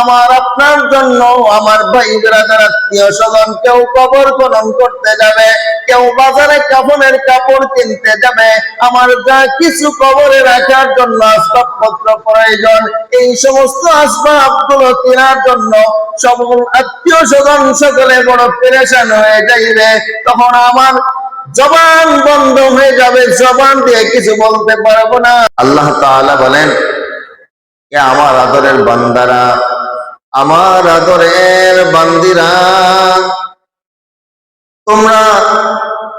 আমার আপনার জন্য, আমার ভাই ব্রাদার আত্মীয় স্বজন কেউ কবর খনন করতে যাবে, কেউ বাজারে কাফনের কাপড় কিনতে যাবে, আমার যা কিছু কবরে রাখার জন্য আসবাবপত্র প্রয়োজন, এই সমস্ত আসবাবগুলো কেনার জন্য সকল আত্মীয় স্বজন সকলে বড় পেরেশান হয়ে যাইবে। তখন আমার জবান বন্ধ হয়ে যাবে, জবান দিয়ে কিছু বলতে পারব না। আল্লাহ তাআলা বলেন আমার আদরের বান্দারা আমার আদরের বান্দিরা, তোমরা,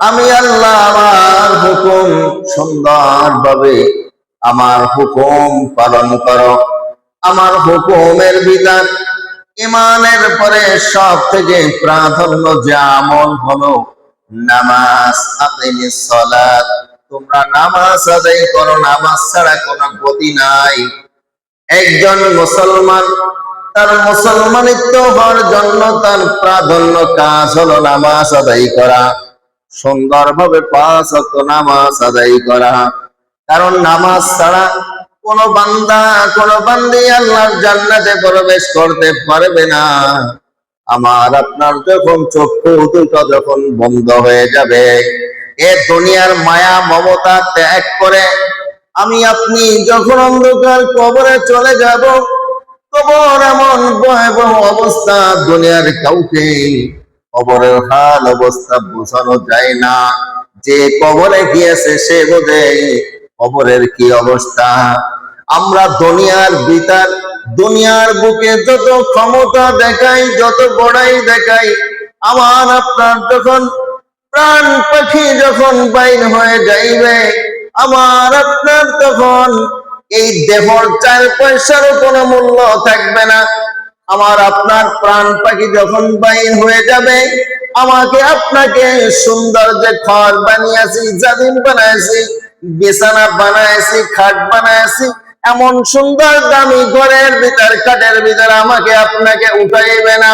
আমি আল্লাহ আমার হুকুম সুন্দরভাবে আমার হুকুম পালন করো। আমার হুকুমের বিধান ইমানের পরে সব থেকে প্রাধান্য যে আমল হলো নামাজ সলাত। তোমরা নামাজ আদায় করো, নামাজ ছাড়া কোনো গতি নাই। একজন মুসলমান তার মুসলমানিত্ব হওয়ার জন্য তার প্রাধান্য কাজ হলো নামাজ আদায় করা। সুন্দরভাবে পাঁচ ওয়াক্ত নামাজ আদায় করা। কারণ নামাজ ছাড়া কোন বান্দা, কোন বান্দি আল্লাহর জান্নাতে প্রবেশ করতে পারবে না। আমার, আপনার যখন চক্ষু দুটো যখন বন্ধ হয়ে যাবে, এ দুনিয়ার মায়া, মমতা ত্যাগ করে আমি আপনি যখন অন্ধকার কবরে চলে যাব কবর এমন ভয়াবহ অবস্থা, দুনিয়ার কাউকে কবরের হাল অবস্থা বোঝানো যায় না। যে কবরে গিয়েছে সে বোঝে কবরের কি অবস্থা। আমরা দুনিয়ার ভিতর, দুনিয়ার বুকে যত ক্ষমতা দেখাই, যত বড়াই দেখাই, আমার আপনার যখন প্রাণ পাখি যখন বাইর হয়ে যাইবে, আমার আপনার তখন এই দেহর চার পয়সারও কোনো মূল্য থাকবে না। আমার আপনার প্রাণ পাখি যখন বাইর হয়ে যাবে, আমাকে আপনাকে সুন্দর যে ঘর বানিয়েছি জামিন বানাইছি বিছানা বানাইছি খাট বানাইছি এমন সুন্দর দামি ঘরের ভিতর, খাটের ভিতর আমাকে আপনাকে উঠাইবে না।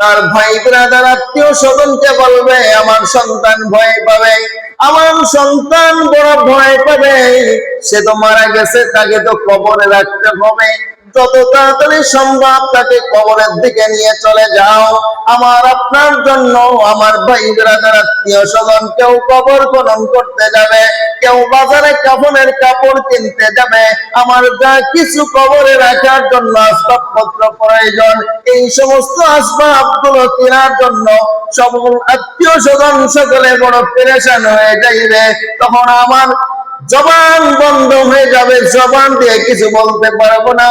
তার ভাই ব্রাদার আত্মীয় স্বজনকে বলবে, আমার সন্তান ভয় পাবে। আমার সন্তান বড় ভয় পাবে সে তো মারা গেছে তাকে তো কবরে রাখতে হবে। যত তাড়াতাড়ি সম্ভব তাকে কবরের দিকে নিয়ে চলে যাও। আমার আপনার জন্য, আমার ভাই ব্রাদার আত্মীয় স্বজন কেউ কবর খনন করতে যাবে, কেউ বাজারে কাফনের কাপড় কিনতে যাবে। আমার যা কিছু কবরে রাখার জন্য আসবাবপত্র প্রয়োজন, এই সমস্ত আসবাবগুলো কেনার জন্য সকল আত্মীয় স্বজন সকলে বড় পেরেশান হয়ে যাইবে। তখন আমার জবান বন্ধ যাবে জবান দিয়ে কিছু বলতে পারব না।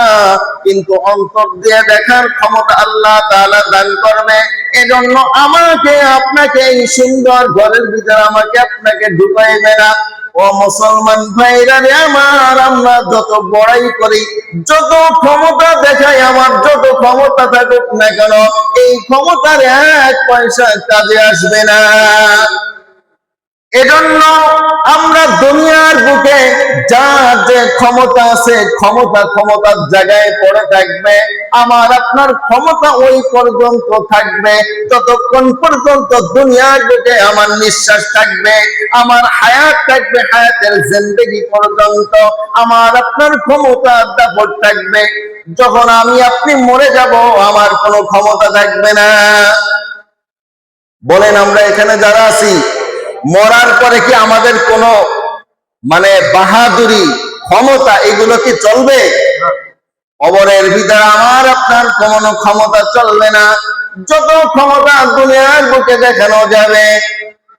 কিন্তু অন্তর দিয়ে দেখার ক্ষমতা আল্লাহ তাআলা দান করবে। এজন্য আমাকে, আপনাকে এই সুন্দর ঘরের ভিতরে আমাকে আপনাকে ঢুকাইবে না। ও মুসলমান ভাইরা রে আমার, আমরা যত বড়াই করি, যত ক্ষমতা দেখাই, আমার যত ক্ষমতা থাকুক না কেন, এই ক্ষমতার এক পয়সা কাজে আসবে না। এজন্য আমরা দুনিয়ার বুকে যার যে ক্ষমতা আছে, ক্ষমতা ক্ষমতার জায়গায় পড়ে থাকবে, আমার আপনার ক্ষমতা ওই পর্যন্ত থাকবে, ততক্ষণ পর্যন্ত দুনিয়ার বুকে আমার নিঃশ্বাস থাকবে, আমার হায়াত থাকবে, হায়াতের জিন্দগি পর্যন্ত আমার আপনার ক্ষমতা দাপট থাকবে। যখন আমি আপনি মরে যাব, আমার কোনো ক্ষমতা থাকবে না। বলেন আমরা এখানে যারা আছি মরার পরে কি আমাদের কোনো মানে বাহাদুরি ক্ষমতা এগুলো কি চলবে? কবরের ভিতরে আমার আপনার কোনো ক্ষমতা চলবে না। যত ক্ষমতা দুনিয়ার বুকে দেখানো যাবে,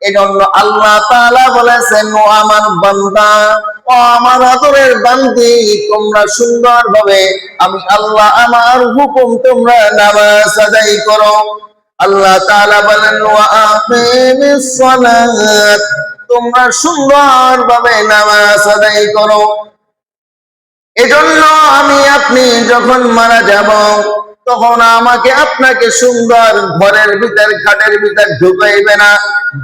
এজন্য আল্লাহ তাআলা বলেছেন, ও আমার বান্দা, ও আমার আদরের বান্দি, তোমরা সুন্দরভাবে, আমি আল্লাহ আমার হুকুম তোমরা নামাজ আদায় করো। আল্লাহ তাআলা বলেন, ওয়া আকিমিস সালাত। তোমরা সুন্দরভাবে নামাজ আদায় করো। এজন্য আমি আপনি যখন মারা যাব তখন আমাকে আপনাকে সুন্দর ঘরের ভিতর খাটের ভিতর ঢুকাইবে না।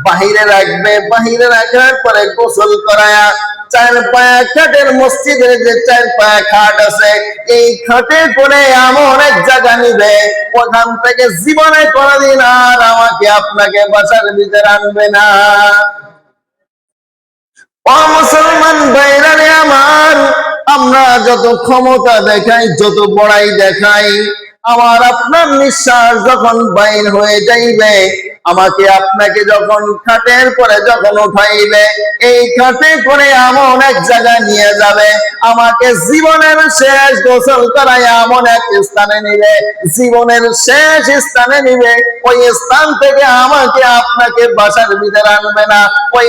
বাহিরে রাখবে, বাহিরে রাখার পরে গোসল করায়া চার পায়া খাটের মসজিদের যে চার পায়া খাট আছে, এই খাটে করে এমন এক জায়গা নিবে, ওখান থেকে জীবনে কোনদিন আর আমাকে আপনাকে বাসার ভিতরে আনবে না। ও মুসলমান বাইরারে আমার, আমরা যত ক্ষমতা দেখাই, যত বড়াই দেখাই আমার আপনার নিঃশ্বাস যখন বাইর হয়ে যাইবে, আমাকে আপনাকে যখন খাটের পরে যখন উঠাইবে, এই খাটে করে এমন এক জায়গায় নিয়ে যাবে, আমাকে জীবনের শেষ গোসল করায় এমন এক স্থানে নিবে, জীবনের শেষ স্থানে নিবে, ওই স্থান থেকে আমাকে আপনাকে বাসার ভিতরে আনবে না, ওই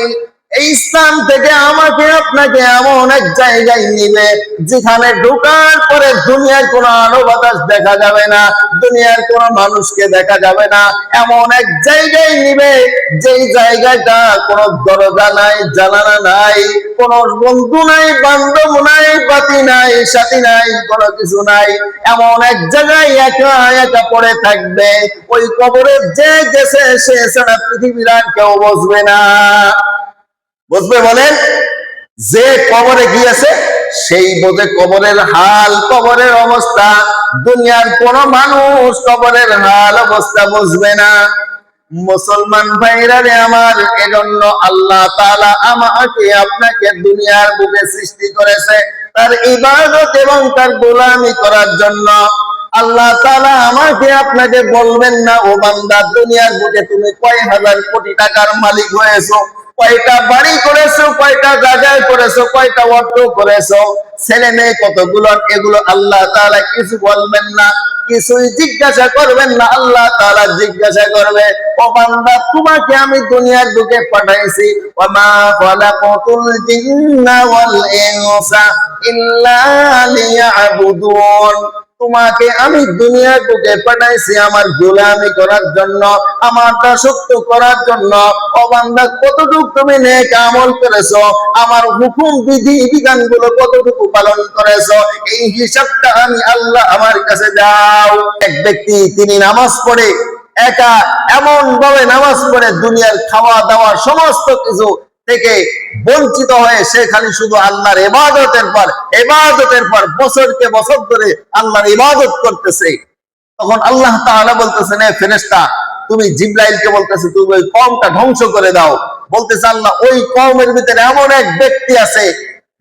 এই স্থান থেকে আমাকে আপনাকে এমন এক জায়গায় নিবে, যেখানে ঢোকার পরে দুনিয়ার কোনো আলো বাতাস দেখা যাবে না, দুনিয়ার কোনো মানুষকে দেখা যাবে না। এমন এক জায়গায় নিবে, যেই জায়গাটা কোনো দরজা নাই, জানালা নাই, কোনো বন্ধু নাই, বান্ধব নাই, বাতি নাই, সাথী নাই, কোনো কিছু নাই। এমন এক জায়গায় একা একা পড়ে থাকবে, ওই কবরে যে গেছে সে ছাড়া পৃথিবীর আর কেউ বসবে না। বুঝবে বলেন, যে কবরে গিয়েছে, সেই বোঝে কবরের হাল, কবরের অবস্থা। দুনিয়ার কোন মানুষ কবরের হাল অবস্থা বুঝবে না। মুসলমান ভাইরা রে আমার, এজন্য আল্লাহ তাআলা আমাকে আপনাকে দুনিয়ার বুকে সৃষ্টি করেছে। তার ইবাদত এবং তার গোলামি করার জন্য। আল্লাহ তাআলা আমাকে আপনাকে বলবেন না, ও বান্দা, দুনিয়ার বুকে তুমি কয় হাজার কোটি টাকার মালিক হয়েছো? কয়টা বাড়ি করেছ, কয়টা জায়গায় করেছ, কয়টা অর্থ করেছ? ছেলে মেয়ে কতগুলো? এগুলো আল্লাহ তাআলা কিছু বলবেন না, কিছুই জিজ্ঞাসা করবেন না, আল্লাহ তাআলা জিজ্ঞাসা করবে, ও বান্দা, তোমাকে আমি দুনিয়ার বুকে পাঠাইছি ওয়া মা খালাকাতুল জিন্না ওয়াল ইনসা ইল্লা লিয়াবুদুন। তোমাকে আমি দুনিয়ার বুকে পাঠাইছি আমার গোলামি করার জন্য, আমার দাসত্ব করার জন্য। অবান্ধা কতটুকু তুমি নেক আমল করেছ, আমার হুকুম, বিধি, বিধানগুলো কতটুকু পালন করেছ, এই হিসাবটা আমি আল্লাহ আমার কাছে দাও। এক ব্যক্তি, তিনি নামাজ পড়ে, একা এমন ভাবে নামাজ পড়ে, দুনিয়ার খাওয়া দাওয়া সমস্ত কিছু থেকে বঞ্চিত হয়ে সে খালি শুধু আল্লাহর ইবাদতের পর ইবাদতের পর বছরকে বছর ধরে আল্লাহর ইবাদত করতেছে। তখন আল্লাহ তাআলা বলতেছেন, এ ফেরেশতা, তুমি জিব্রাইলকে বলতেছে, তুমি ওই কওমটা ধ্বংস করে দাও। বলতেছে আল্লাহ, ওই কওমের ভিতরে এমন এক ব্যক্তি আছে,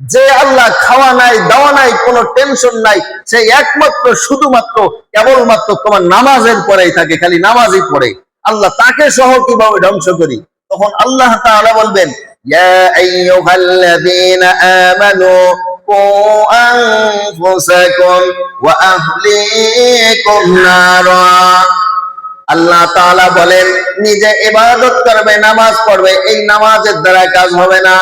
যে আল্লাহ খাওয়া নাই, দাওয়া নাই, কোনো টেনশন নাই, সে একমাত্র, শুধুমাত্র, কেবলমাত্র তোমার নামাজের পরেই থাকে, খালি নামাজই পড়ে। আল্লাহ তাকে সহ কীভাবে ধ্বংস করি? তখন আল্লাহ তাআলা বলবেন ইয়া আইয়ুহাল্লাযীনা আমানু قوا أنفسكم وأهليكم نارا আল্লাহ তাআলা বলেন নিজে ইবাদত করবে নামাজ পড়বে এই নামাজের দ্বারা কাজ হবে না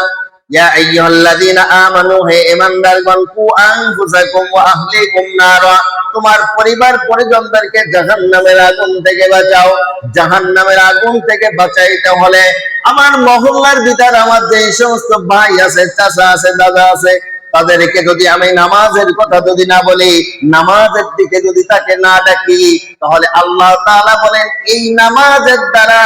ইয়া আইয়ুহাল্লাযীনা আমানু, হে ঈমানদারগণ, কু আনফুসাকুম ওয়া আহলিকুম নারা, তোমার পরিবার পরিজনদেরকে জাহান্নামের আগুন থেকে বাঁচাও। জাহান্নামের আগুন থেকে বাঁচাইতে হলে আমার মহল্লার ভিতর আমার যে সমস্ত ভাই আছে, চাচা আছে, দাদা আছে তাদেরকে যদি আমি নামাজের কথা যদি না বলি, নামাজের দিকে যদি তাকে না ডাকি, তাহলে আল্লাহ তাআলা বলেন, এই নামাজের দ্বারা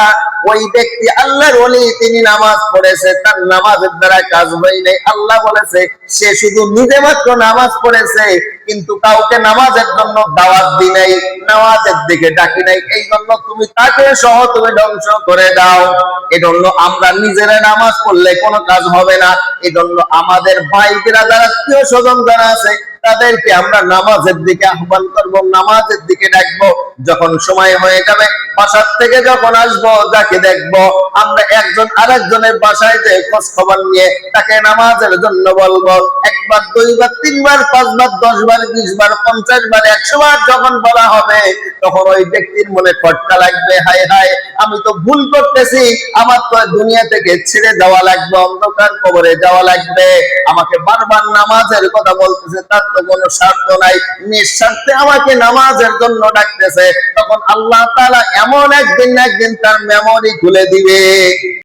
ওই ব্যক্তি আল্লাহর ওলি, তিনি নামাজ পড়েছে, তার নামাজের দ্বারা কাজ হয় নাই। আল্লাহ বলেছে, সে শুধু নিজে মাত্র নামাজ পড়েছে কিন্তু কাউকে নামাজের জন্য দাওয়াত দি নাই, নামাজের দিকে ডাকি নাই। এই জন্য তুমি তাকে সহ তুমি ধ্বংস করে দাও। এজন্য আমরা নিজেরা নামাজ পড়লে কোনো কাজ হবে না। এজন্য আমাদের ভাই যারা আত্মীয় স্বজন যারা আছে তাদেরকে আমরা নামাজের দিকে আহ্বান করব, নামাজের দিকে ডাকবো যখন সময় হয়ে যাবে, বাসার থেকে যখন আসব, যাকে দেখব, আমরা একজন আরেকজনের বাসায় যে খোঁজ খবর নিয়ে তাকে নামাজের জন্য বলব। একবার, দুইবার, তিনবার, পাঁচবার দশ বার বিশ বার পঞ্চাশ বার একশো বার যখন বলা হবে, তখন ওই ব্যক্তির মনে খটকা লাগবে, হায় হায়, আমি তো ভুল করতেছি, আমার তো দুনিয়া থেকে ছেড়ে যাওয়া লাগবে, অন্ধকার কবরে যাওয়া লাগবে, আমাকে বারবার নামাজের কথা বলতেছে, তার তো কোনো স্বার্থ নাই, নিঃস্বার্থে আমাকে নামাজের জন্য ডাকতেছে, তখন আল্লাহ তাআলা এমন একদিন একদিন তার মেমোরি খুলে দিবে।